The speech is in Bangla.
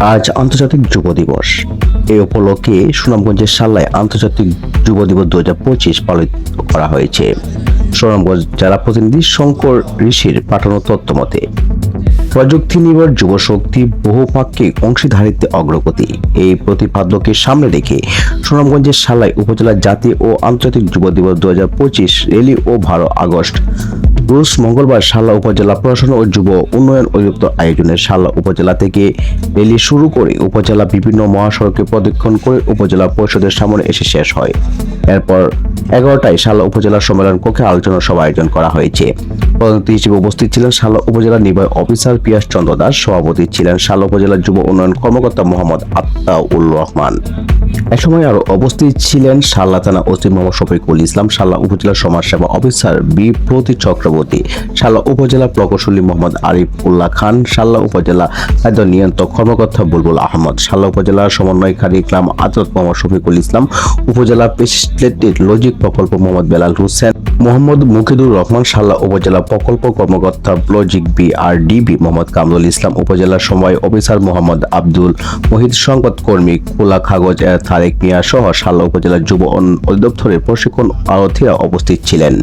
আজ আন্তর্জাতিক যুব দিবস। এই উপলক্ষে সুনামগঞ্জের সাল্লায় আন্তর্জাতিক যুব দিবস দু হাজার পঁচিশ পালিত করা হয়েছে। সুনামগঞ্জ জেলা প্রতিনিধি শঙ্কর ঋষির পাঠানো তথ্য মতে প্রযুক্তি নির্ভর যুব শক্তি বহুপাক্ষিক অংশীদারিত্বে অগ্রগতি। এই প্রতিপাদ্যকে সামনে রেখে সুনামগঞ্জের সালাই উপজেলা জাতীয় ও আন্তর্জাতিক যুব দিবস দু হাজার পঁচিশ রেলি ও বারো আগস্ট রোজ মঙ্গলবার সাল্লা উপজেলা প্রশাসন ও যুব উন্নয়ন অধিদপ্তর আয়োজনে সাল্লা উপজেলা থেকে রেলি শুরু করে উপজেলা বিভিন্ন মহাসড়কে প্রদক্ষিণ করে উপজেলা পরিষদের সামনে এসে শেষ হয়। এরপর এগারোটায় সাল্লা উপজেলা সম্মেলন কক্ষে আলোচনা সভা আয়োজন করা হয়েছে। প্রধানমন্ত্রী হিসেবে উপস্থিত ছিলেন সাল্লা উপজেলা নির্বাহী অফিসার পিয়াস চন্দ্র দাস, সভাপতি ছিলেন সাল্লা উপজেলা যুব উন্নয়ন কর্মকর্তা মোহাম্মদ আত্তাউল রহমান। সময় আরও অবস্থিত ছিলেন সাল্লা থানা ওসি মোহাম্মদ শফিকুল ইসলাম। সাল্লা উপজেলা সমাজ সেবা অফিসার বি প্রতি চক্রবর্তী। সাল্লা উপজেলা প্রকৌশলী মোহাম্মদ আরিফ উল্লাহ খান। সাল্লা উপজেলা খাদ্য নিয়ন্ত্রক কর্মকর্তা বুলবুল আহমদ। সাল্লা উপজেলা সমন্বয়কারী ইকলাম আজত মোহাম্মদ শফিকুল ইসলাম। উপজেলা প্রেসিডেন্ট লজিক প্রকল্প মোহাম্মদ বেলাল হোসেন। মোহাম্মদ মুকিদুর রহমান সাল্লা উপজেলা প্রকল্প কর্মকর্তা logic B R DB Mohammad Kamrul Islam উপজেলা সময় অফিসার মোহাম্মদ আব্দুল মহিদ সংবাদ কর্মী খোলা কাগজ তারেক মিয়া সহ সাল্লা উপজেলা যুব অধিদপ্তরের প্রশিক্ষণ আরথীরা উপস্থিত ছিলেন।